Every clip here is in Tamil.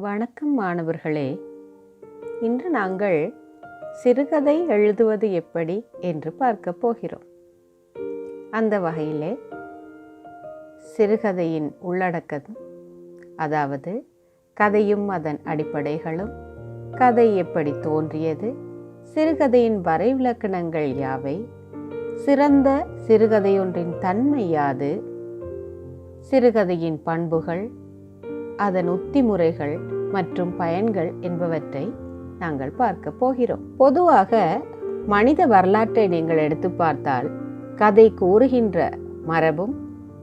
வணக்கம் மாணவர்களே. இன்று நாங்கள் சிறுகதை எழுதுவது எப்படி என்று பார்க்க போகிறோம். அந்த வகையிலே சிறுகதையின் உள்ளடக்கம் அதாவது கதையும் அதன் அடிப்படைகளும் கதை எப்படி தோன்றியது சிறுகதையின் வரைவிலக்கணங்கள் யாவை சிறந்த சிறுகதையொன்றின் தன்மை யாது சிறுகதையின் பண்புகள் அதன் உத்திமுறைகள் மற்றும் பயன்கள் என்பவற்றை நாங்கள் பார்க்க போகிறோம். பொதுவாக மனித வரலாற்றை நீங்கள் எடுத்து பார்த்தால் கதை கூறுகின்ற மரபும்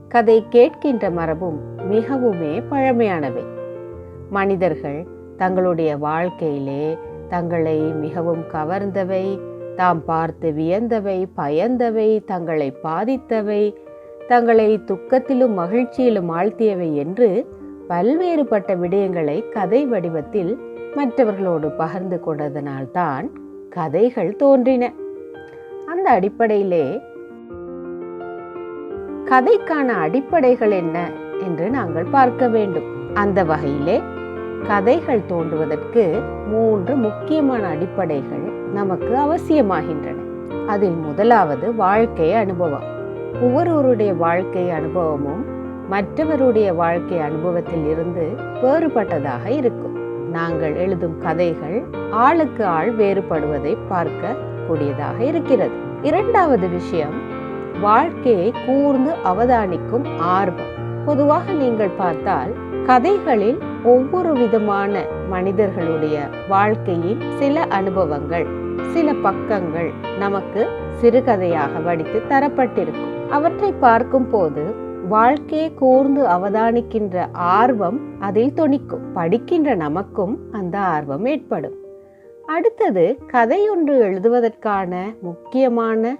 கதை கேட்கின்ற மரபும் மிகவுமே பழமையானவை. மனிதர்கள் தங்களுடைய வாழ்க்கையிலே தங்களை மிகவும் கவர்ந்தவை தாம் பார்த்து வியந்தவை பயந்தவை தங்களை பாதித்தவை தங்களை துக்கத்திலும் மகிழ்ச்சியிலும் ஆழ்த்தியவை என்று பல்வேறுபட்ட விடயங்களை கதை வடிவத்தில் மற்றவர்களோடு பகிர்ந்து கொண்டதனால்தான் கதைகள் தோன்றின. அந்த அடிப்படையிலே கதைக்கான அடிப்படைகள் என்ன என்று நாங்கள் பார்க்க வேண்டும். அந்த வகையிலே கதைகள் தோன்றுவதற்கு மூன்று முக்கியமான அடிப்படைகள் நமக்கு அவசியமாகின்றன. அதில் முதலாவது வாழ்க்கை அனுபவம். ஒவ்வொருவருடைய வாழ்க்கை அனுபவமும் மற்றவருடைய வாழ்க்கை அனுபவத்தில் இருந்து வேறுபட்டதாக இருக்கும். நாங்கள் எழுதும் கதைகள் ஆளுக்கு ஆள் வேறுபடுவதை பார்க்க கூடியதாக இருக்கிறது. இரண்டாவது விஷயம் வாழ்க்கையை கூர்ந்து அவதானிக்கும் ஆர்வம். பொதுவாக நீங்கள் பார்த்தால் கதைகளில் ஒவ்வொரு விதமான மனிதர்களுடைய வாழ்க்கையின் சில அனுபவங்கள் சில பக்கங்கள் நமக்கு சிறுகதையாக வடித்து தரப்பட்டிருக்கும். அவற்றை பார்க்கும் போது வாழ்க்கையை கூர்ந்து அவதானிக்கின்ற ஆர்வம் அதில் தொனிக்கும். படிக்கின்ற நமக்கும் அந்த ஆர்வம் ஏற்படும். அடுத்தது கதையொன்று எழுதுவதற்கான முக்கியமான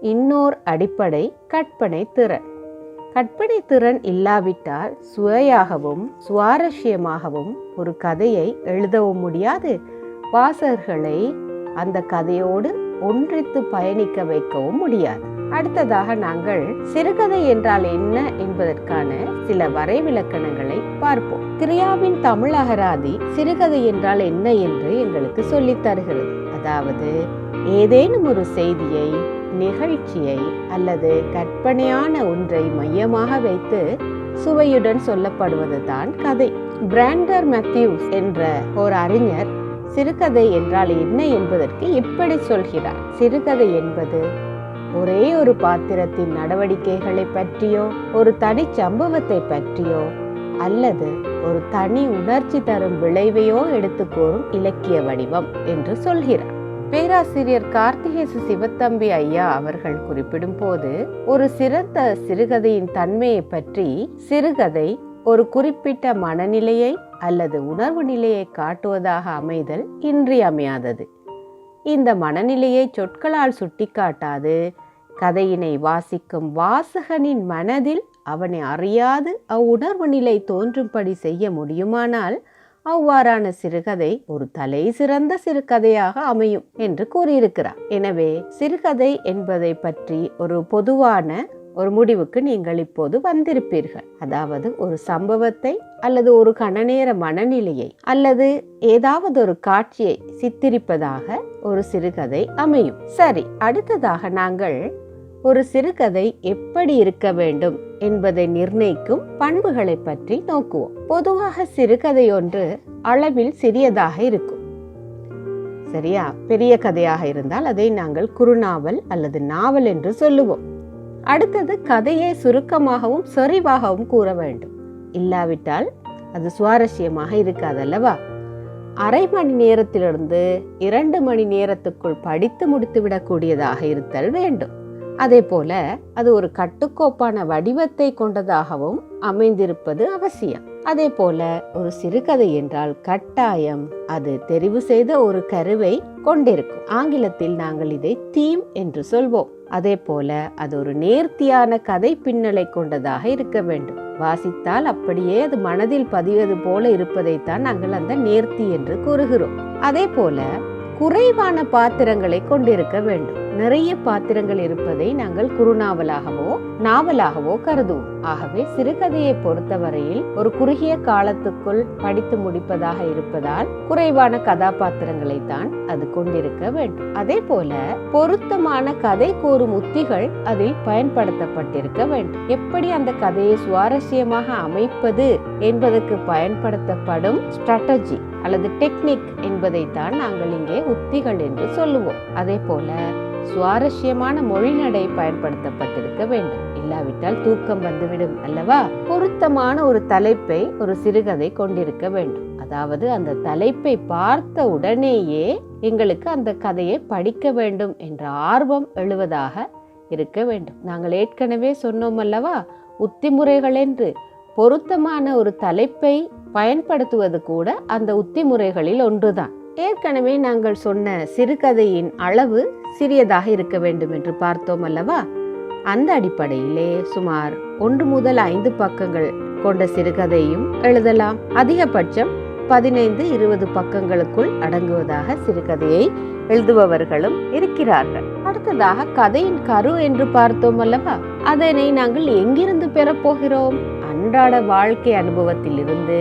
இன்னோர் அடிப்படை கற்பனை திறன். கற்பனை திறன் இல்லாவிட்டால் சுவையாகவும் சுவாரஸ்யமாகவும் ஒரு கதையை எழுதவும் முடியாது. வாசகர்களை அந்த கதையோடு ஒன்றித்து பயணிக்க வைக்கவும் முடியாது. அடுத்ததாக நாங்கள் சிறுகதை என்றால் என்ன என்பதற்கான சில வரைவிலக்கணங்களை பார்ப்போம். கிரியாவின் தமிழ் அகராதி சிறுகதை என்றால் என்ன என்று எங்களுக்கு சொல்லித் தருகிறது. அதாவது ஏதேனும் ஒரு செய்தியை நிகழ்ச்சியை அல்லது கற்பனையான ஒன்றை மையமாக வைத்து சுவையுடன் சொல்லப்படுவதுதான் கதை. பிராண்டர் மேத்யூஸ் என்ற ஒரு அறிஞர் சிறுகதை என்றால் என்ன என்பதற்கு இப்படி சொல்கிறார். சிறுகதை என்பது ஒரே ஒரு பாத்திரத்தின் நடவடிக்கைகளை பற்றியோ ஒரு தனி சம்பவத்தை பற்றியோ அல்லது ஒரு தனி உணர்ச்சி தரும் விளைவையோ எடுத்து கூறும் இலக்கிய வடிவம் என்று சொல்கிறார். பேராசிரியர் கார்த்திகேசு சிவத்தம்பி ஐயா அவர்கள் குறிப்பிடும் போது ஒரு சிறந்த சிறுகதையின் தன்மையை பற்றி சிறுகதை ஒரு குறிப்பிட்ட மனநிலையை அல்லது உணர்வு நிலையை காட்டுவதாக அமைதல் இன்றியமையாதது. இந்த மனநிலையை சொற்களால் சுட்டிக்காட்டாது கதையினை வாசிக்கும் வாசகனின் மனதில் அவனை அறியாது அவ்வுணர்வு நிலை தோன்றும்படி செய்ய முடியுமானால் அவ்வாறான சிறுகதை ஒரு தலை சிறந்த சிறுகதையாக அமையும் என்று கூறியிருக்கிறார். எனவே சிறுகதை என்பதை பற்றி ஒரு பொதுவான ஒரு முடிவுக்கு நீங்கள் இப்போது வந்திருப்பீர்கள். அதாவது ஒரு சம்பவத்தை அல்லது ஒரு கணநேர மனநிலையை அல்லது ஏதாவது ஒரு காட்சியை சித்தரிப்பதாக ஒரு சிறுகதை அமையும். சரி அடுத்ததாக நாங்கள் ஒரு சிறுகதை எப்படி இருக்க வேண்டும் என்பதை நிர்ணயிக்கும் பண்புகளை பற்றி நோக்குவோம். பொதுவாக சிறுகதை ஒன்று அளவில் சிறியதாக இருக்கும். சரியா? பெரிய கதையாக இருந்தால் அதை நாங்கள் குறுநாவல் அல்லது நாவல் என்று சொல்லுவோம். அடுத்தது கதையை சுருக்கமாகவும் சொறிவாகவும் கூற வேண்டும். இல்லாவிட்டால் அது சுவாரஸ்யமாக இருக்காதல்லவா அரை மணி நேரத்திலிருந்து இரண்டு மணி நேரத்துக்குள் படித்து முடித்து விடக்கூடியதாக இருத்தல் வேண்டும். அதே போல அது ஒரு கட்டுக்கோப்பான வடிவத்தை கொண்டதாகவும் அமைந்திருப்பது அவசியம். அதே போல ஒரு சிறுகதை என்றால் கட்டாயம் அது தெரிவு செய்த ஒரு கருவை கொண்டிருக்கும். ஆங்கிலத்தில் நாங்கள் இதை தீம் என்று சொல்வோம். அதே போல அது ஒரு நேர்த்தியான கதை பின்னலை கொண்டதாக இருக்க வேண்டும். வாசித்தால் அப்படியே அது மனதில் பதிவது போல இருப்பதைத்தான் நாங்கள் அந்த நேர்த்தி என்று கூறுகிறோம். அதே போல குறைவான பாத்திரங்களை கொண்டிருக்க வேண்டும். நிறைய பாத்திரங்கள் இருப்பதை நாங்கள் குறுநாவலாகவோ நாவலாகவோ கருதுவோம். ஆகவே சிறுகதையை பொறுத்தவரையில் ஒரு குறுகிய காலத்துக்குள் படித்து முடிப்பதாக இருப்பதால் குறைவான கதாபாத்திரங்களை தான் அது கொண்டிருக்க வேண்டும். அதே போல பொருத்தமான கதை கூறும் உத்திகள் அதில் பயன்படுத்தப்பட்டிருக்க வேண்டும். எப்படி அந்த கதையை சுவாரஸ்யமாக அமைப்பது என்பதற்கு பயன்படுத்தப்படும் ஸ்ட்ராட்டஜி அல்லது டெக்னிக் என்பதைத்தான் நாங்கள் இங்கே உத்திகள் என்று சொல்லுவோம். அதே போல சுவாரஸ்யமான மொழிநடை பயன்படுத்தப்பட்டிருக்க வேண்டும். இல்லாவிட்டால் தூக்கம் வந்துவிடும் அல்லவா? பொருத்தமான ஒரு தலைப்பை ஒரு சிறுகதை கொண்டிருக்க வேண்டும். அதாவது அந்த தலைப்பை பார்த்த உடனேயே எங்களுக்கு அந்த கதையை படிக்க வேண்டும் என்ற ஆர்வம் எழுவதாக இருக்க வேண்டும். நாங்கள் ஏற்கனவே சொன்னோம் அல்லவா? உத்திமுறைகள் என்று பொருத்தமான ஒரு தலைப்பை பயன்படுத்துவது கூட அந்த உத்திமுறைகளில் ஒன்றுதான். ஏற்கனவே நாங்கள் சொன்ன சிறுகதையின் அளவு சிறியதாக இருக்க வேண்டும் என்று பார்த்தோம் அல்லவா? அந்த அடிப்படையிலே சுமார் ஒன்று முதல் ஐந்து பக்கங்கள் கொண்ட சிறுகதையும் எழுதலாம். அதிகபட்சம் பதினைந்து இருபது பக்கங்களுக்குள் அடங்குவதாக சிறுகதையை எழுதுபவர்களும் இருக்கிறார்கள். அடுத்ததாக கதையின் கரு என்று பார்த்தோம் அல்லவா? அதனை நாங்கள் எங்கிருந்து பெறப்போகிறோம் அன்றாட வாழ்க்கை அனுபவத்திலிருந்து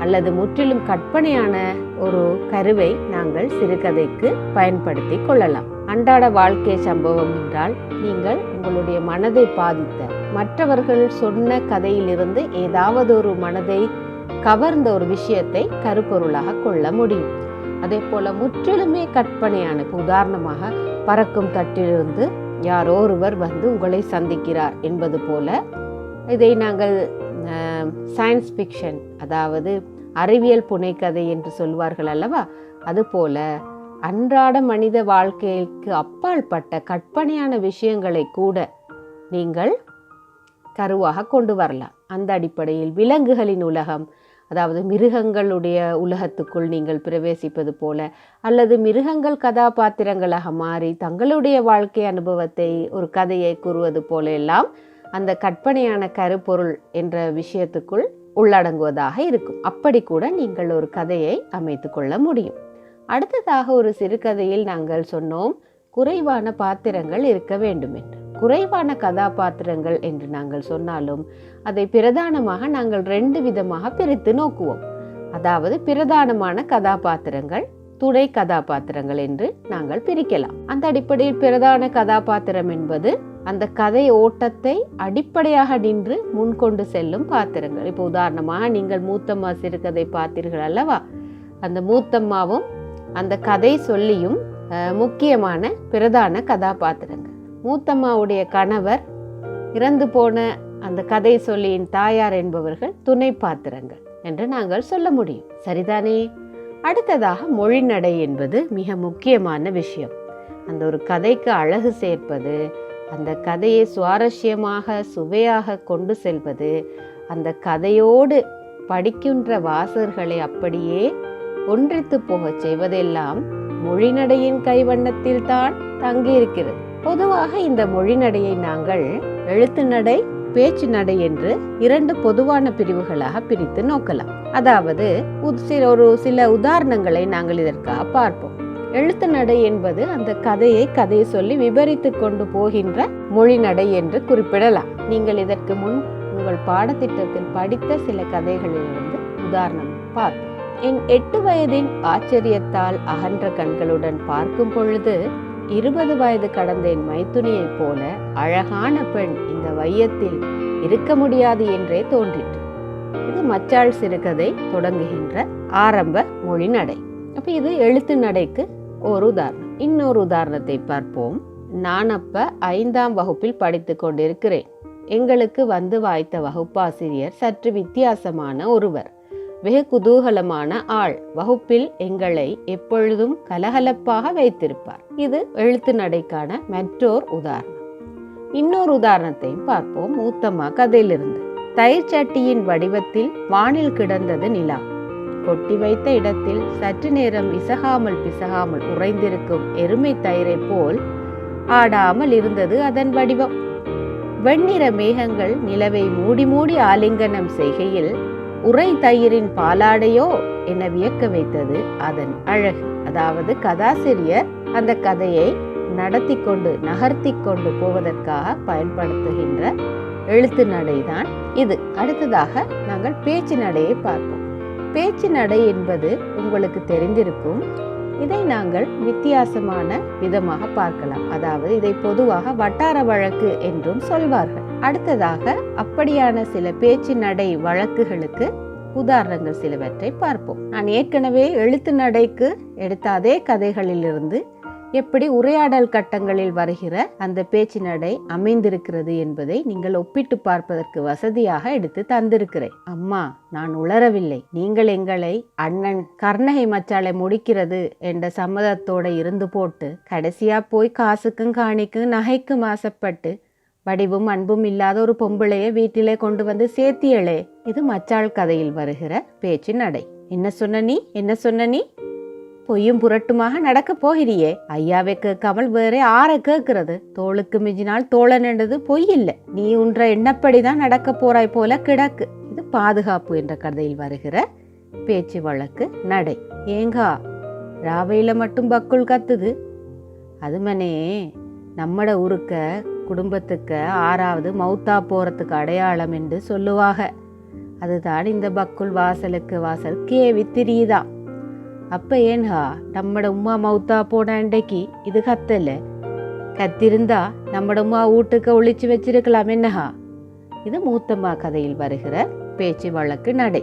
அல்லது முற்றிலும் கற்பனையான ஒரு கருவை நாங்கள் சிறுகதைக்கு பயன்படுத்தி கொள்ளலாம். அன்றாட வாழ்க்கை சம்பவம் என்றால் நீங்கள் உங்களுடைய மனதை பாதித்த மற்றவர்கள் சொன்ன கதையிலிருந்து ஏதாவது ஒரு மனதை கவர்ந்த ஒரு விஷயத்தை கருப்பொருளாக கொள்ள முடியும். அதே போல முற்றிலுமே கற்பனையான உதாரணமாக பறக்கும் தட்டிலிருந்து யாரோ ஒருவர் வந்து உங்களை சந்திக்கிறார் என்பது போல இதை நாங்கள் சயின்ஸ் ஃபிக்ஷன் அதாவது அறிவியல் புனைக்கதை என்று சொல்வார்கள் அல்லவா? அதுபோல அன்றாட மனித வாழ்க்கைக்கு அப்பாற்பட்ட கற்பனையான விஷயங்களை கூட நீங்கள் கருவாக கொண்டு வரலாம். அந்த அடிப்படையில் விலங்குகளின் உலகம் அதாவது மிருகங்களுடைய உலகத்துக்குள் நீங்கள் பிரவேசிப்பது போல அல்லது மிருகங்கள் கதாபாத்திரங்களாக மாறி தங்களுடைய வாழ்க்கை அனுபவத்தை ஒரு கதையை கூறுவது போல எல்லாம் அந்த கற்பனையான கருப்பொருள் என்ற விஷயத்துக்குள் உள்ளடங்குவதாக இருக்கும். அப்படி கூட நீங்கள் ஒரு கதையை அமைத்து கொள்ள முடியும். அடுத்ததாக ஒரு சிறுகதையில் நாங்கள் சொன்னோம் குறைவான பாத்திரங்கள் இருக்க வேண்டும் என்று குறைவான கதாபாத்திரங்கள் என்று நாங்கள் சொன்னாலும் அதை பிரதானமாக நாங்கள் ரெண்டு விதமாக பிரித்து நோக்குவோம். அதாவது பிரதானமான கதாபாத்திரங்கள் துணை கதாபாத்திரங்கள் என்று நாங்கள் பிரிக்கலாம். அந்த அடிப்படையில் பிரதான கதாபாத்திரம் என்பது அந்த கதை ஓட்டத்தை அடிப்படையாக நின்று முன்கொண்டு செல்லும் பாத்திரங்கள். இப்போ உதாரணமாக நீங்கள் மூத்தம்மா சிறுகதை பார்த்தீர்கள் அல்லவா? அந்த மூத்தம்மாவும் அந்த கதை சொல்லியும் முக்கியமான பிரதான கதாபாத்திரங்கள். மூத்தம்மாவுடைய கணவர் இறந்து போன அந்த கதை சொல்லியின் தாயார் என்பவர்கள் துணை பாத்திரங்கள் என்று நாங்கள் சொல்ல முடியும். சரிதானே? அடுத்ததாக மொழிநடை என்பது மிக முக்கியமான விஷயம். அந்த ஒரு கதைக்கு அழகு சேர்ப்பது அந்த கதையை சுவாரஸ்யமாக சுவையாக கொண்டு செல்வது அந்த கதையோடு படிக்கின்ற வாசகர்களை அப்படியே ஒன்றித்து போகச் செய்வதெல்லாம் மொழிநடையின் கைவண்ணத்தில் தான் தங்கியிருக்கிறது. பொதுவாக இந்த மொழிநடையை நாங்கள் எழுத்து நடை பேச்சு நடை என்று இரண்டு பொதுவான பிரிவுகளாக பிரித்து நோக்கலாம். அதாவது ஒரு சில உதாரணங்களை நாங்கள் இதற்காக பார்ப்போம். எழுத்து நடை என்பது அந்த கதையை கதையை சொல்லி விபரித்து கொண்டு போகின்ற மொழி நடை என்று குறிப்பிடலாம். நீங்கள் இதற்கு முன் உங்கள் பாடத்திட்டத்தில் படித்த சில கதைகளிலிருந்து உதாரணம் பார்ப்போம். என் எட்டு வயதின் ஆச்சரியத்தால் அகன்ற கண்களுடன் பார்க்கும் பொழுது இருபது வயது கடந்த என் மைத்துனியைப் போல அழகான பெண் இந்த வையத்தில் இருக்க முடியாது என்றே தோன்றிற்று. இது மச்சாள் சிறுகதை தொடங்குகின்ற ஆரம்ப மொழி நடை. அப்ப இது எழுத்து நடைக்கு ஒரு உதாரணம். இன்னொரு உதாரணத்தை பார்ப்போம். நான் அப்ப ஐந்தாம் வகுப்பில் படித்து கொண்டிருக்கிறேன். எங்களுக்கு வந்து வாய்த்த வகுப்பாசிரியர் சற்று வித்தியாசமான ஒருவர். வெகு குதூகலமான ஆள். வகுப்பில் எங்களை எப்பொழுதும் கலகலப்பாக வைத்திருப்பார். இது எழுத்து நடைக்கான மற்றோர் உதாரணம். இன்னொரு உதாரணத்தையும் பார்ப்போம். மூத்தம்மா கதையிலிருந்து. தயிர் சட்டியின் வடிவத்தில் வானில் கிடந்தது நிலா. கொட்டி வைத்த இடத்தில் சற்று நேரம் இசகாமல் பிசகாமல் உறைந்திருக்கும் எருமை தயிரை போல் ஆடாமல் இருந்தது அதன் வடிவம். வெண்ணிற மேகங்கள் நிலவை மூடி மூடி ஆலிங்கனம் செய்கையில் உரை தயிரின் பாலாடையோ என வியக்க வைத்தது அதன் அழகு. அதாவது கதாசிரியர் அந்த கதையை நடத்தி கொண்டு நகர்த்தி கொண்டு போவதற்காக பயன்படுத்துகின்ற எழுத்து நடைதான் இது. அடுத்ததாக நாங்கள் பேச்சு நடையை பார்ப்போம். பேச்சு நடை என்பது உங்களுக்கு தெரிந்திருக்கும். இதை நாங்கள் வித்தியாசமான விதமாக பார்க்கலாம். அதாவது இதை பொதுவாக வட்டார வழக்கு என்றும் சொல்வார்கள். அடுத்ததாக அப்படியான சில பேச்சு நடை வழக்குகளுக்கு உதாரணங்கள் சிலவற்றை பார்ப்போம். நான் ஏற்கனவே எழுத்து நடைக்கு எடுத்த அதே கதைகளிலிருந்து எப்படி உரையாடல் கட்டங்களில் வருகிற அந்த பேச்சு நடை அமைந்திருக்கிறது என்பதை நீங்கள் ஒப்பிட்டு பார்ப்பதற்கு வசதியாக எடுத்து தந்திருக்கிறேன். அம்மா நான் உளரவில்லை நீங்கள் எங்களை அண்ணன் கர்ணகை மச்சாலை முடிக்கிறது என்ற சம்மதத்தோட இருந்து போட்டு கடைசியா போய் காசுக்கும் காணிக்கும் நகைக்கும் ஆசைப்பட்டு வடிவும் அன்பும் இல்லாத ஒரு பொம்பளைய வீட்டிலே கொண்டு வந்து சேர்த்தியளே. இது மச்சாள் கதையில் வருகிற பேச்சு நடை. என்ன சொன்ன நீ? என்ன சொன்ன நீ? பொய்யும் புரட்டுமாக நடக்க போகிறியே. ஐயாவை கேட்காமல் வேற ஆற கேட்கிறது. தோளுக்கு மிஞ்சினால் தோழன் என்றது பொய் இல்லை. நீ உன்ற எண்ணப்படிதான் நடக்க போறாய் போல கிடக்கு. இது பாதுகாப்பு என்ற கதையில் வருகிற பேச்சு வழக்கு நடை. ஏங்கா ராவையில மட்டும் பக்குள் கத்துது. அதுமனே நம்மட ஊருக்க குடும்பத்துக்கு ஆறாவது மௌத்தா போகிறதுக்கு அடையாளம் என்று சொல்லுவாக. அதுதான் இந்த பக்குள் வாசலுக்கு வாசல் கேவி திரியுதான் அப்போ ஏன்ஹா நம்மட உமா மௌத்தா போன அண்டைக்கு இது கத்தல? கத்திருந்தா நம்மட உமா வீட்டுக்கு ஒழிச்சு வச்சிருக்கலாம் என்னஹா? இது மூத்தம்மா கதையில் வருகிற பேச்சு வழக்கு நடை.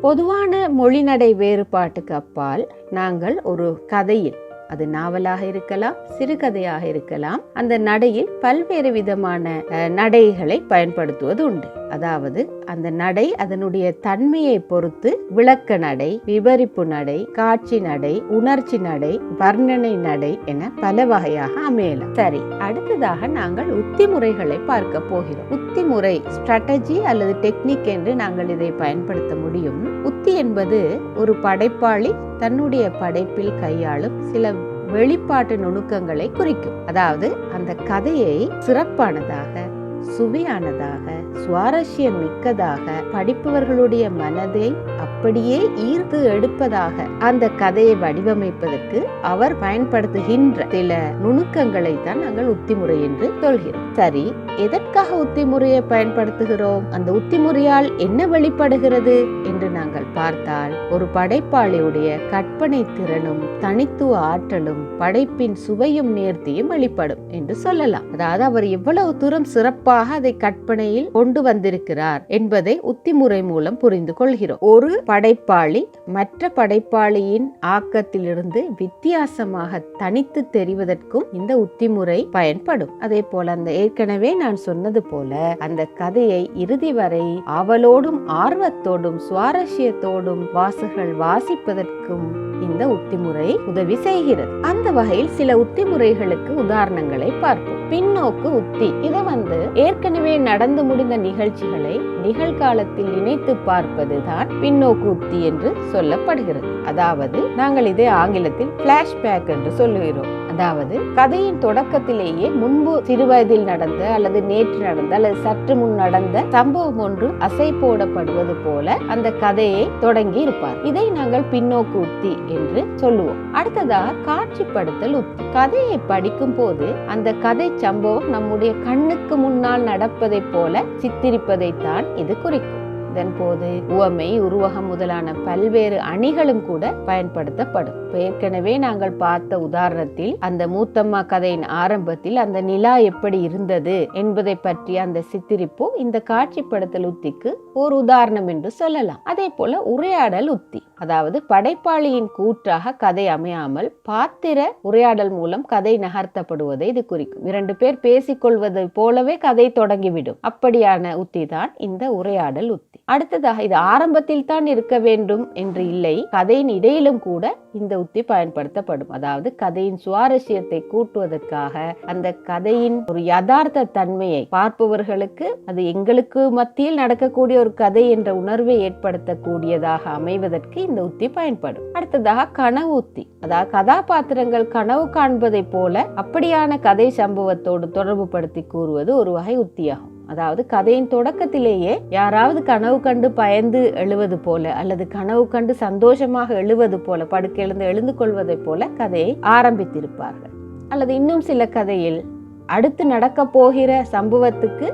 பொதுவான மொழி நடை வேறுபாட்டுக்கு அப்பால் நாங்கள் ஒரு கதையில் அது நாவலாக இருக்கலாம் சிறுகதையாக இருக்கலாம். அந்த நடையில் பல்வேறு விதமான நடைகளை பயன்படுத்துவது உண்டு அதாவது அந்த நடை அதனுடைய தன்மையை பொறுத்து விளக்க நடை விவரிப்பு நடை காட்சி நடை உணர்ச்சி நடை வர்ணனை நடை என பல வகையாக அமையலாம். சரி அடுத்ததாக நாங்கள் உத்தி முறைகளை பார்க்க போகிறோம். உத்தி முறை ஸ்ட்ராட்டஜி அல்லது டெக்னிக் என்று நாங்கள் இதை பயன்படுத்த முடியும். உத்தி என்பது ஒரு படைப்பாளி தன்னுடைய படைப்பில் கையாளும் சில வெளிப்பாட்டு நுணுக்கங்களை குறிக்கும். அதாவது அந்த கதையை சிறப்பானதாக சுவையானதாக சுவாரஸ்யம் மிக்கதாக படிப்பவர்களுடைய மனதை அப்படியே ஈர்த்து எடுப்பதாக அந்த கதையை வடிவமைப்பதற்கு அவர் பயன்படுத்துகின்ற சில நுணுக்கங்களை தான் நாங்கள் உத்திமுறை என்று சொல்கிறோம். சரி எதற்காக உத்திமுறையை பயன்படுத்துகிறோம்? அந்த உத்திமுறையால் என்ன வெளிப்படுகிறது என்று நாங்கள் பார்த்தால் ஒரு படைப்பாளியுடைய கற்பனை திறனும் தனித்துவ ஆற்றலும் படைப்பின் சுவையும் நேர்த்தியும் வெளிப்படும் என்று சொல்லலாம். அதாவது அவர் எவ்வளவு தூரம் சிறப்பாக அதை கற்பனையில் கொண்டு வந்திருக்கிறார் என்பதை உத்திமுறை மூலம் புரிந்து கொள்கிறோம். ஒரு படைப்பாளி மற்ற படைப்பாளியின் ஆக்கத்திலிருந்து வித்தியாசமாக தனித்து தெரிவதற்கும் இந்த உத்திமுறை பயன்படும். அதே போல அந்த ஏற்கனவே நான் சொன்னது போல அந்த கதையை இறுதி வரை ஆவலோடும் ஆர்வத்தோடும் சுவாரஸ்யத்தோடும் வாசகர்கள் வாசிப்பதற்கும் இந்த உத்திமுறை உதவி செய்கிறது. அந்த வகையில் சில உத்திமுறைகளுக்கு உதாரணங்களை பார்ப்போம். பின்னோக்கு உத்தி. இதை வந்து ஏற்கனவே நடந்து முடிந்த நிகழ்ச்சிகளை நிகழ்காலத்தில் இணைத்து பார்ப்பதுதான் பின்னோக்கு உத்தி என்று சொல்லப்படுகிறது. அதாவது நாங்கள் இதை ஆங்கிலத்தில் பிளாஷ்பேக் என்று சொல்லுகிறோம். அதாவது கதையின் தொடக்கத்திலேயே முன்பு சிறுவயதில் நடந்த அல்லது நேற்று நடந்த அல்லது சற்று முன் நடந்த சம்பவம் ஒன்று அசை போடப்படுவது போல அந்த கதையை தொடங்கி இருப்பார். இதை நாங்கள் பின்னோக்கு உத்தி என்று சொல்லுவோம். அடுத்ததாக காட்சிப்படுத்தல் உத்தி. கதையை படிக்கும் போது அந்த கதை சம்பவம் நம்முடைய கண்ணுக்கு முன்னால் நடப்பதை போல சித்தரிப்பதைத்தான் இது குறிக்கும். இதன் போது உவமை உருவகம் முதலான பல்வேறு அணிகளும் கூட பயன்படுத்தப்படும். ஏற்கனவே நாங்கள் பார்த்த உதாரணத்தில் அந்த மூத்தம்மா கதையின் ஆரம்பத்தில் அந்த நிலா எப்படி இருந்தது என்பதை பற்றி அந்த சித்திரிப்பு இந்த காட்சிப்படுத்தல் உத்திக்கு ஒரு உதாரணம் என்று சொல்லலாம். அதே போல உரையாடல் உத்தி. அதாவது படைப்பாளியின் கூற்றாக கதை அமையாமல் பாத்திர உரையாடல் மூலம் கதை நகர்த்தப்படுவதை இது குறிக்கும். இரண்டு பேர் பேசிக்கொள்வதை போலவே கதை தொடங்கிவிடும். அப்படியான உத்தி தான் இந்த உரையாடல் உத்தி. அடுத்ததாக இது ஆரம்பத்தில் தான் இருக்க வேண்டும் என்று இல்லை கதையின் இடையிலும் கூட இந்த உத்தி பயன்படுத்தப்படும். அதாவது கதையின் சுவாரஸ்யத்தை கூட்டுவதற்காக அந்த கதையின் ஒரு யதார்த்த தன்மையை பார்ப்பவர்களுக்கு அது எங்களுக்கு மத்தியில் நடக்கக்கூடிய ஒரு கதை என்ற உணர்வை ஏற்படுத்தக்கூடியதாக அமைவதற்கு இந்த உத்தி பயன்படும். அடுத்ததாக கனவு உத்தி. அதாவது கதாபாத்திரங்கள் கனவு காண்பதை போல அப்படியான கதை சம்பவத்தோடு தொடர்பு படுத்தி கூறுவது ஒரு வகை உத்தியாகும். அதாவது கதையின் தொடக்கத்திலேயே யாராவது கனவு கண்டு பயந்து எழுவது போல அல்லது கனவு கண்டு சந்தோஷமாக எழுவது போல படுக்கெழுந்து எழுந்து கொள்வதைப் போல கதையை ஆரம்பித்திருப்பார்கள். அல்லது இன்னும் சில கதையில் அடுத்து நடக்கப் போகிற சம்பவத்துக்கு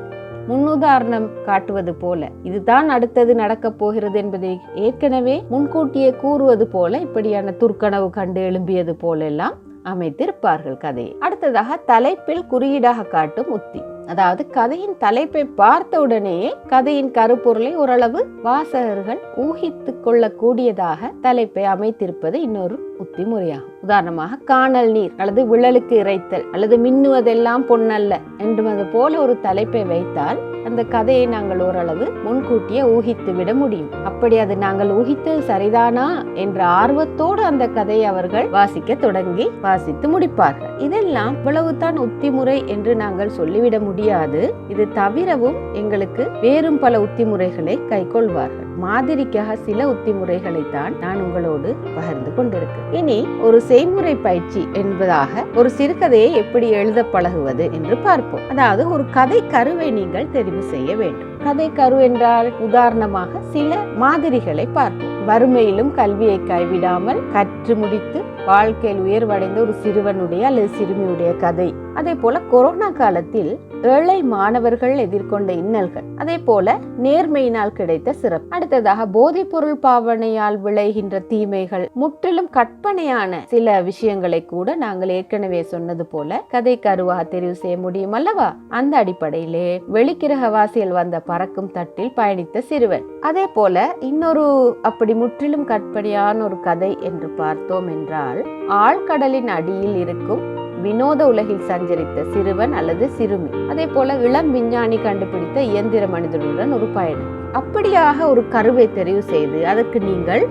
முன்னுதாரணம் காட்டுவது போல. இதுதான் அடுத்தது நடக்கப் போகிறது என்பதை ஏற்கனவே முன்கூட்டியே கூறுவது போல இப்படியான துர்க்கனவு கண்டு எழும்பியது போலெல்லாம் அமைத்திருப்பார்கள் கதையை. அடுத்ததாக தலைப்பில் குறியீடாக காட்டும் உத்தி. அதாவது கதையின் தலைப்பை பார்த்த உடனே கதையின் கருப்பொருளை ஓரளவு வாசகர்கள் ஊகித்து கொள்ளக்கூடியதாக தலைப்பை அமைத்திருப்பது இன்னொரு உத்தி முறையாகும் உதாரணமாக காணல் நீர் அல்லது விழலுக்கு இறைத்தல் அல்லது மின்னுவதெல்லாம் பொன்னல்ல என்று போல ஒரு தலைப்பை வைத்தால் அந்த கதையை நாங்கள் ஓரளவு முன்கூட்டியே ஊகித்து விட முடியும். அப்படி அது நாங்கள் ஊகித்தது சரிதானா என்ற ஆர்வத்தோடு அந்த கதையை அவர்கள் வாசிக்க தொடங்கி வாசித்து முடிப்பார்கள். இதெல்லாம் இவ்வளவுதான் உத்திமுறை என்று நாங்கள் சொல்லிவிட முடியாது. இது தவிரவும் எங்களுக்கு வேறும் பல உத்திமுறைகளை கைக்கொள்வார்கள். மாதிரிக்காக சில உத்திமுறைகளை தான் நான் உங்களோடு பகிர்ந்து கொண்டிருக்கேன் இனி ஒரு செய்முறை பயிற்சி என்பதாக ஒரு சிறுகதையை எப்படி எழுத பழகுவது என்று பார்ப்போம். அதாவது ஒரு கதை கருவை நீங்கள் தெரிவு செய்ய வேண்டும். கதை கரு என்றால் உதாரணமாக சில மாதிரிகளை பார்ப்போம். வறுமையிலும் கல்வியை கைவிடாமல் கற்று முடித்து வாழ்க்கையில் உயர்வடைந்த ஒரு சிறுவனுடைய அல்லது சிறுமியுடைய கதை. அதே போல கொரோனா காலத்தில் ஏழை மாணவர்கள் எதிர்கொண்ட இன்னல்கள். அதே போல நேர்மையினால் கிடைத்த சிறப்பு. அடுத்ததாக போதைப் பொருள் பாவனையால் விளைகின்ற தீமைகள். முற்றிலும் கற்பனையான சில விஷயங்களை கூட நாங்கள் ஏற்கனவே சொன்னது போல கதை கருவாக தெரிவு செய்ய முடியும் அல்லவா? அந்த அடிப்படையிலே வெளிக்கிரகவாசியில் வந்த பறக்கும் தட்டில் பயணித்த சிறுவன். அதே போல இன்னொரு அப்படி முற்றிலும் கற்படியான ஒரு கதை என்று பார்த்தோம் என்றால் ஆழ்கடலின் அடியில் இருக்கும் வினோத உலகில் சஞ்சரித்த சிறுவன் அல்லது சிறுமி. அதே போல இளம் விஞ்ஞானி கண்டுபிடித்த இயந்திர மனிதனுடன் ஒரு பயணம். அப்படியாக ஒரு கருவை தெரிவு செய்து அதற்கு நீங்கள்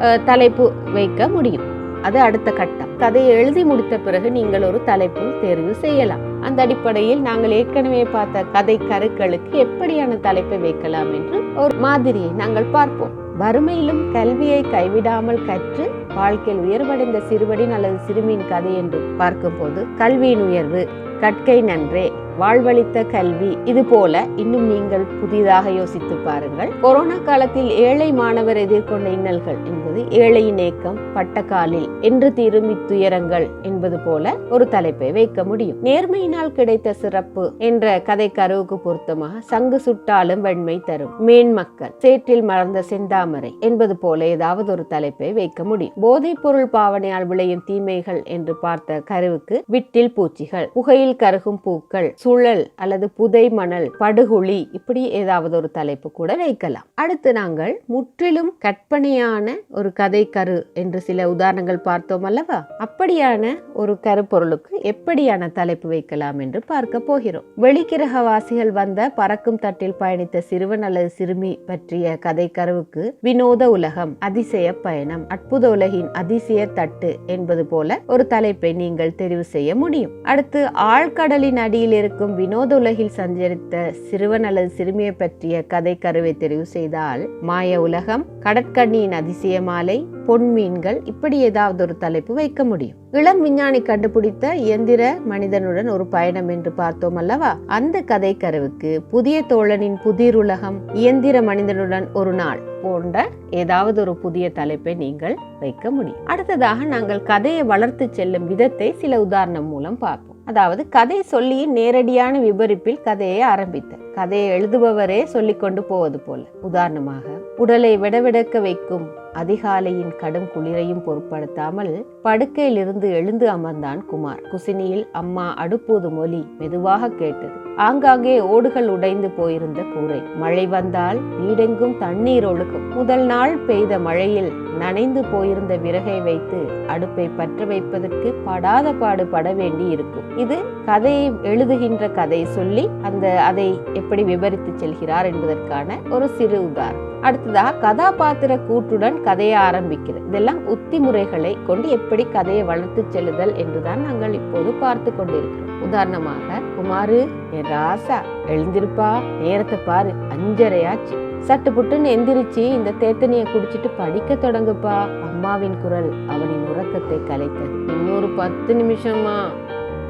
அஹ், தலைப்பு வைக்க முடியும். அது அடுத்த கட்டம். கதையை எழுதி முடித்த பிறகு நீங்கள் ஒரு தலைப்பு தேர்வு செய்யலாம். அந்த அடிப்படையில் நாங்கள் ஏற்கனவே பார்த்த கதை கருக்களுக்கு எப்படியான தலைப்பை வைக்கலாம் என்று ஒரு மாதிரியை நாங்கள் பார்ப்போம். வறுமையிலும் கல்வியை கைவிடாமல் கற்று வாழ்க்கையில் உயர்வடைந்த சிறுவனின் அல்லது சிறுமியின் கதை என்று பார்க்கும்போது கல்வியின் உயர்வு கற்கை நன்றே. வாழ்வளித்த கல்வி. இது போல இன்னும் நீங்கள் புதிதாக யோசித்து பாருங்கள். கொரோனா காலத்தில் ஏழை மாணவர் எதிர்கொண்ட இன்னல்கள் என்பது ஏழையின் ஏக்கம் பட்டக்காலில் என்று தீரும் இத்துயரங்கள் என்பது போல ஒரு தலைப்பை வைக்க முடியும். நேர்மையினால் கிடைத்த சிறப்பு என்ற கதை கருவுக்கு பொருத்தமாக சங்கு சுட்டாலும் வெண்மை தரும் மேன்மக்கள் சேற்றில் மலர்ந்த செந்தாமரை என்பது போல ஏதாவது ஒரு தலைப்பை வைக்க முடியும். போதைப் பொருள் பாவனையால் விளையும் தீமைகள் என்று பார்த்த கருவுக்கு விட்டில் பூச்சிகள் புகையில் கருகும் பூக்கள் சுழல் அல்லது புதை மணல் படுகுழி இப்படி ஏதாவது ஒரு தலைப்பு கூட வைக்கலாம். அடுத்து நாங்கள் முற்றிலும் கற்பனையான ஒரு கதை கரு என்று சில உதாரணங்கள் பார்த்தோம் அல்லவா? அப்படியான ஒரு கருப்பொருளுக்கு எப்படியான தலைப்பு வைக்கலாம் என்று பார்க்க போகிறோம். வெளிக்கிரகவாசிகள் வந்த பறக்கும் தட்டில் பயணித்த சிறுவன் அல்லது சிறுமி பற்றிய கதை கருவுக்கு வினோத உலகம் அதிசய பயணம் அற்புத உலகின் அதிசய தட்டு என்பது போல ஒரு தலைப்பை நீங்கள் தெரிவு செய்ய முடியும். அடுத்து ஆழ்கடலின் அடியில் இருக்கும் வினோத உலகில் சஞ்சரித்த சிறுவன் அல்லது சிறுமியை பற்றிய கதை கருவை தெரிவு செய்தால் மாய உலகம் கடற்கண்ணியின் அதிசய மாலை பொன்மீன்கள் இப்படி ஏதாவது ஒரு தலைப்பு வைக்க முடியும். இளம் விஞ்ஞானி கண்டுபிடித்த இயந்திர மனிதனுடன் ஒரு பயணம் என்று பார்த்தோம் அல்லவா? அந்த கதை கருவுக்கு புதிய தோழனின் புதிர் உலகம் இயந்திர மனிதனுடன் ஒரு நாள் போன்ற ஏதாவது ஒரு புதிய தலைப்பை நீங்கள் வைக்க முடியும். அடுத்ததாக நாங்கள் கதையை வளர்த்து செல்லும் விதத்தை சில உதாரணம் மூலம் பார்ப்போம். அதாவது கதை சொல்லி நேரடியான விபரிப்பில் கதையை ஆரம்பித்த கதையை எழுதுபவரே சொல்லிக்கொண்டு போவது போல. உதாரணமாக உடலை விடவிடக்க வைக்கும் அதிகாலையின் கடும் குளிரையும் பொருட்படுத்தாமல் படுக்கையிலிருந்து எழுந்து அமர்ந்தான் குமார். குசினியில் அம்மா அடுப்பூதும் மொழி மெதுவாக கேட்டது. ஆங்காங்கே ஓடுகள் உடைந்து போயிருந்த கூரை. மழை வந்தால் வீடெங்கும் தண்ணீர் ஒழுகும். முதல் நாள் பெய்த மழையில் நனைந்து போயிருந்த விறகை வைத்து அடுப்பை பற்ற வைப்பதற்கு படாத பாடு பட வேண்டி இருக்கும் இது கதையை எழுதுகின்ற கதை சொல்லி அந்த அதை எப்படி விவரித்து செல்கிறார் என்பதற்கான ஒரு சிறு உதாரணம். அடுத்ததாக கதாபாத்திர கூற்றுடன் கதையை ஆரம்பிக்கிறது. இதெல்லாம் உத்தி முறைகளை கொண்டு எப்படி கதையை வளர்த்து செல்லுதல் என்றுதான் நாங்கள் இப்போது பார்த்து கொண்டிருக்கிறோம். உதாரணமாக குமாரு என் ராசா எழுந்திருப்பா நேரத்தை பாரு அஞ்சரையாச்சு. சட்டு புட்டுன்னு எந்திரிச்சு இந்த தேத்தனியை குடிச்சிட்டு படிக்க தொடங்குப்பா. அம்மாவின் குரல் அவனின் உறக்கத்தை கலைத்தது இன்னொரு பத்து நிமிஷமா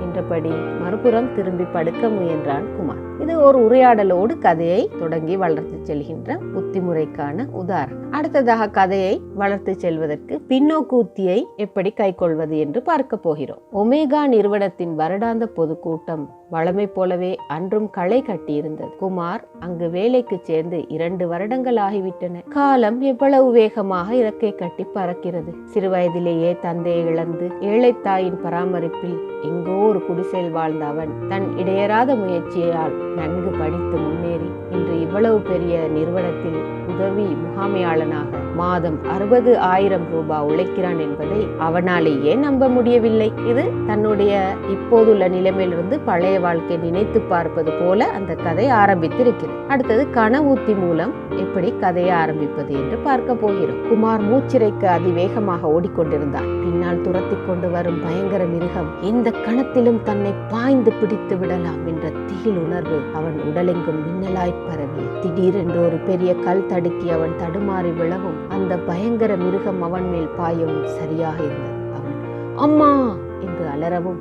என்றபடி மறுபுறம் திரும்பி படுக்க முயன்றான் குமார். இது ஒரு உரையாடலோடு கதையை தொடங்கி வளர்த்து செல்கின்ற உத்திமுறைக்கான உதாரணம். அடுத்ததாக கதையை வளர்த்து செல்வதற்கு பின்னோக்கு உத்தியை எப்படி கைக்கொள்வது என்று பார்க்க போகிறோம். ஒமேகா நிறுவனத்தின் வருடாந்த பொதுக்கூட்டம் வளமை போலவே அன்றும் களை கட்டியிருந்தது. குமார் அங்கு வேலைக்கு சேர்ந்து இரண்டு வருடங்கள் ஆகிவிட்டன. காலம் எவ்வளவு வேகமாக இறக்கை கட்டி பறக்கிறது. சிறுவயதிலேயே தந்தையை இழந்து ஏழை தாயின் பராமரிப்பில் எங்கோ ஒரு குடிசையில் வாழ்ந்த அவன் தன் இடையராத முயற்சியால் நன்கு படித்து முன்னேறி இன்று இவ்வளவு பெரிய நிறுவனத்தில் உதவி முகாமையாளனாக மாதம் அறுபது ஆயிரம் ரூபாய் உழைக்கிறான் என்பதை அவனாலேயே நம்ப முடியவில்லை. இது தன்னுடைய இப்போதுள்ள நிலைமையிலிருந்து பழைய வாழ்க்கை நினைத்து பார்ப்பது போல அந்த கதை ஆரம்பித்திருக்கிறது. அடுத்தது கனவூத்தி மூலம் எப்படி கதையை ஆரம்பிப்பது என்று பார்க்க போகிறோம். குமார் மூச்சிறைக்கு அதிவேகமாக ஓடிக்கொண்டிருந்தான். பின்னால் துரத்தி கொண்டு வரும் பயங்கர மிருகம் எந்த கணத்திலும் தன்னை பாய்ந்து பிடித்து விடலாம் என்ற தீல் உணர்வு என்று அவன் உடலெங்கும் மின்னலாய் பரவி. திடீரென்று ஒரு பெரிய கல் தடுக்கி அவன் தடுமாறி விழவும் அந்த பயங்கர மிருகம் அவன் மேல் பாயவும் சரியாக இருந்தது. அவன் அம்மா! என்று அலறவும்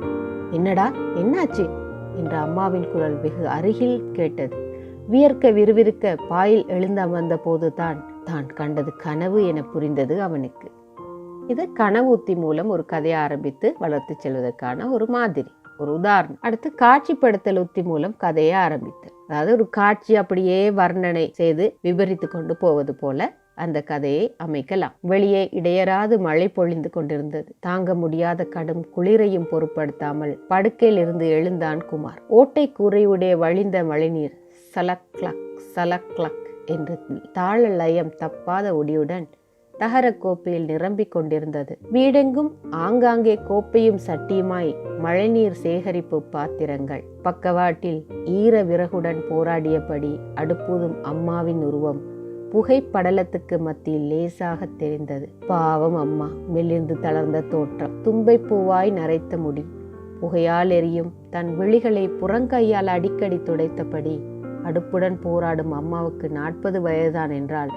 என்னடா என்னாச்சு? என்ற அம்மாவின் குரல் வெகு அருகில் கேட்டது. வியர்க்க விறுவிறுக்க பாயில் எழுந்து அமர்ந்த போதுதான் தான் கண்டது கனவு என புரிந்தது அவனுக்கு. இது கனவு உத்தி மூலம் ஒரு கதையை ஆரம்பித்து வளர்த்து செல்வதற்கான ஒரு மாதிரி. ஒரு உதாரணம். அடுத்து காட்சிப்படுத்தல் உத்தி மூலம் கதையை ஆரம்பித்தல். அதாவது ஒரு காட்சி அப்படியே வர்ணனை செய்து விபரித்து கொண்டு போவது போல அந்த கதையை அமைக்கலாம். வெளியே இடையராது மழை பொழிந்து கொண்டிருந்தது. தாங்க முடியாத கடும் குளிரையும் பொருட்படுத்தாமல் படுக்கையில் இருந்து எழுந்தான் குமார். ஓட்டை கூரையுடைய வழிந்த மழைநீர் சலக்லக் சலக்லக் என்று தாள லயம் தப்பாத ஒடியுடன் தகர கோப்பையில் நிரம்பிக் கொண்டிருந்தது. வீடெங்கும் ஆங்காங்கே கோப்பையும் சட்டியுமாய் மழைநீர் சேகரிப்பு பாத்திரங்கள். பக்கவாட்டில் ஈர விறகுடன் போராடியபடி அடுப்புதும் அம்மாவின் உருவம் புகைப்படலத்துக்கு மத்தியில் லேசாக தெரிந்தது. பாவம் அம்மா மெலிந்து தளர்ந்த தோற்றம். தும்பை பூவாய் நரைத்த முடி. புகையால் எரியும். தன் விழிகளை புறங்கையால் அடிக்கடி துடைத்தபடி அடுப்புடன் போராடும் அம்மாவுக்கு நாற்பது வயதுதான் என்றால்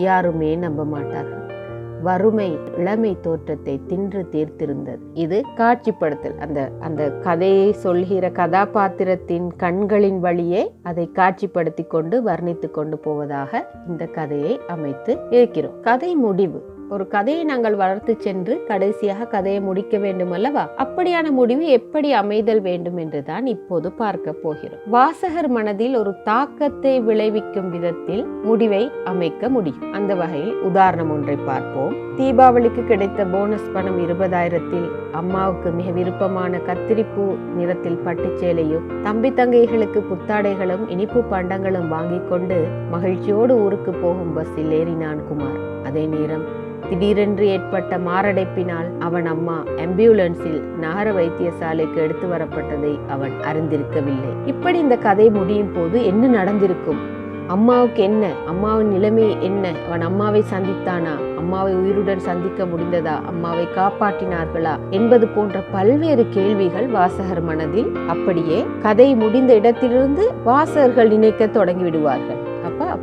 யாருமே நம்ப மாட்டார்கள். வறுமை இளமை தோற்றத்தை தின்று தீர்த்திருந்தது. இது காட்சிப்படுத்தல். அந்த அந்த கதையை சொல்கிற கதாபாத்திரத்தின் கண்களின் வழியே அதை காட்சிப்படுத்தி கொண்டு வர்ணித்து கொண்டு போவதாக இந்த கதையை அமைத்து இருக்கிறோம். கதை முடிவு. ஒரு கதையை நாங்கள் வளர்த்து சென்று கடைசியாக கதையை முடிக்க வேண்டும் அல்லவா? அப்படியான முடிவு எப்படி அமைதல் வேண்டும் என்றுதான் இப்போது பார்க்க போகிறோம். வாசகர் மனதில் ஒரு தாக்கத்தை விளைவிக்கும் விதத்தில் முடிவை அமைக்க முடியும். அந்த வகையில் உதாரணம் ஒன்றை பார்ப்போம். தீபாவளிக்கு கிடைத்த போனஸ் பணம் இருபதாயிரத்தில் அம்மாவுக்கு மிக விருப்பமான கத்திரிப்பூ நிறத்தில் பட்டுச்சேலையும் தம்பி தங்கைகளுக்கு புத்தாடைகளும் இனிப்பு பண்டங்களும் வாங்கி கொண்டு மகிழ்ச்சியோடு ஊருக்கு போகும் பஸ்ஸில் ஏறினான் குமார். அதே நேரம் திடீரென்று ஏற்பட்ட மாரடைப்பினால் அவன் அம்மா ஆம்புலன்ஸில் நகர வைத்தியசாலைக்கு எடுத்து வரப்பட்டதை அவன் அறிந்திருக்கவில்லை. இப்படி இந்த கதை முடியும் போது என்ன நடந்திருக்கும்? அம்மாவுக்கு என்ன? அம்மாவின் நிலைமை என்ன? அவன் அம்மாவை சந்தித்தானா? அம்மாவை உயிருடன் சந்திக்க முடிந்ததா? அம்மாவை காப்பாற்றினார்களா? என்பது போன்ற பல்வேறு கேள்விகள் வாசகர் மனதில் அப்படியே கதை முடிந்த இடத்திலிருந்து வாசகர்கள் நினைக்க தொடங்கி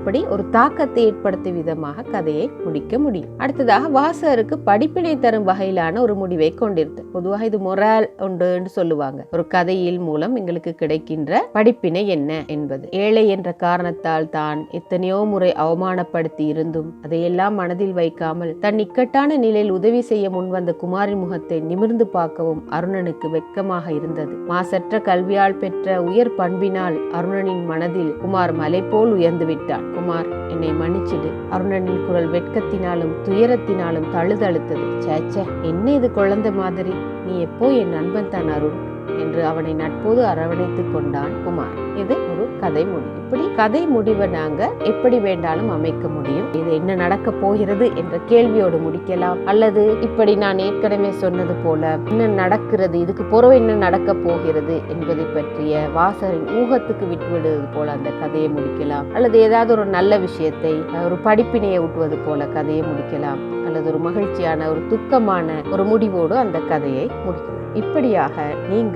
விடுவார்கள் ஒரு தாக்கத்தை ஏற்படுத்தும் விதமாக கதையை முடிக்க முடியும். அடுத்ததாக வாசகருக்கு படிப்பினை தரும் வகையிலான ஒரு முடிவை கொண்டிருது பொதுவாக இது மொரால் என்று சொல்லுவாங்க. ஒரு கதையில் மூலம் எங்களுக்கு கிடைக்கின்ற படிப்பினை என்ன என்பது. ஏழை என்ற காரணத்தால் தான் எத்தனையோ முறை அவமானப்படுத்தி இருந்தும் அதையெல்லாம் மனதில் வைக்காமல் தன் இக்கட்டான நிலையில் உதவி செய்ய முன்வந்த குமாரின் முகத்தை நிமிர்ந்து பார்க்கவும் அருணனுக்கு வெட்கமாக இருந்தது. மாசற்ற கல்வியால் பெற்ற உயர் பண்பினால் அருணனின் மனதில் குமார் மலை போல் உயர்ந்து விட்டான். குமார் என்னை மன்னிச்சிடு. அருணனின் குரல் வெட்கத்தினாலும் துயரத்தினாலும் தழுதழுத்தது. சேச்சே என்ன இது குழந்தை மாதிரி? நீ எப்போ என் நண்பன் தான் அருண்? என்று அவனை நட்போது அரவணைத்துக் கொண்டான் குமார். இது ஒரு கதை முடிவு இப்படி கதை முடிவை நாங்க எப்படி வேண்டாலும் அமைக்க முடியும்? இது என்ன நடக்க போகிறது என்ற கேள்வியோடு முடிக்கலாம். அல்லது இப்படி நான் ஏற்கனவே சொன்னது போல என்ன நடக்கிறது இதுக்கு புறவு என்ன நடக்க போகிறது என்பதை பற்றிய வாசகரின் ஊகத்துக்கு விட்டுவிடுவது போல அந்த கதையை முடிக்கலாம். அல்லது ஏதாவது ஒரு நல்ல விஷயத்தை ஒரு படிப்பினையை ஊட்டுவது போல கதையை முடிக்கலாம். அல்லது ஒரு மகிழ்ச்சியான ஒரு துக்கமான ஒரு முடிவோடு அந்த கதையை முடிக்கலாம். இப்படியாக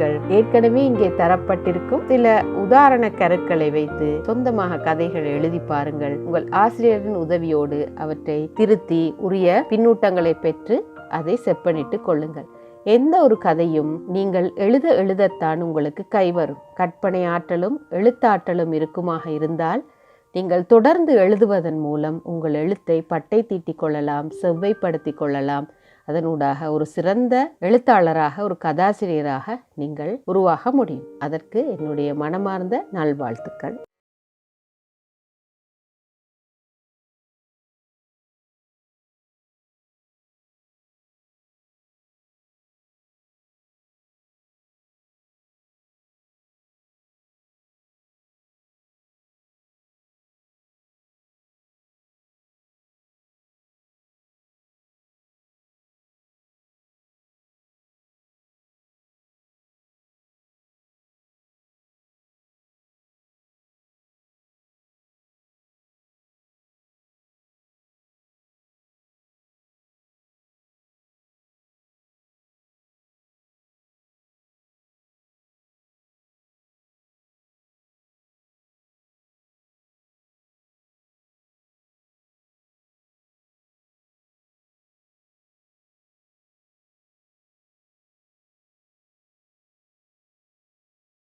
நீங்கள் ஏற்கனவே இங்கே தரப்பட்டிருக்கும். சில உதாரண கருக்களை வைத்து சொந்தமாக கதைகளை எழுதி பாருங்கள். உங்கள் ஆசிரியரின் உதவியோடு அவற்றை திருத்தி உரிய பின்னூட்டங்களை பெற்று அதை செப்பனிட்டு கொள்ளுங்கள். எந்த ஒரு கதையும் நீங்கள் எழுத எழுதத்தான் உங்களுக்கு கைவரும். கற்பனை ஆற்றலும் எழுத்தாற்றலும் இருக்குமாக இருந்தால் நீங்கள் தொடர்ந்து எழுதுவதன் மூலம் உங்கள் எழுத்தை பட்டை தீட்டிக் கொள்ளலாம் செவ்வைப்படுத்திக் கொள்ளலாம். அதனூடாக ஒரு சிறந்த எழுத்தாளராக ஒரு கதாசிரியராக நீங்கள் உருவாக முடியும். அதற்கு என்னுடைய மனமார்ந்த நல்வாழ்த்துக்கள்.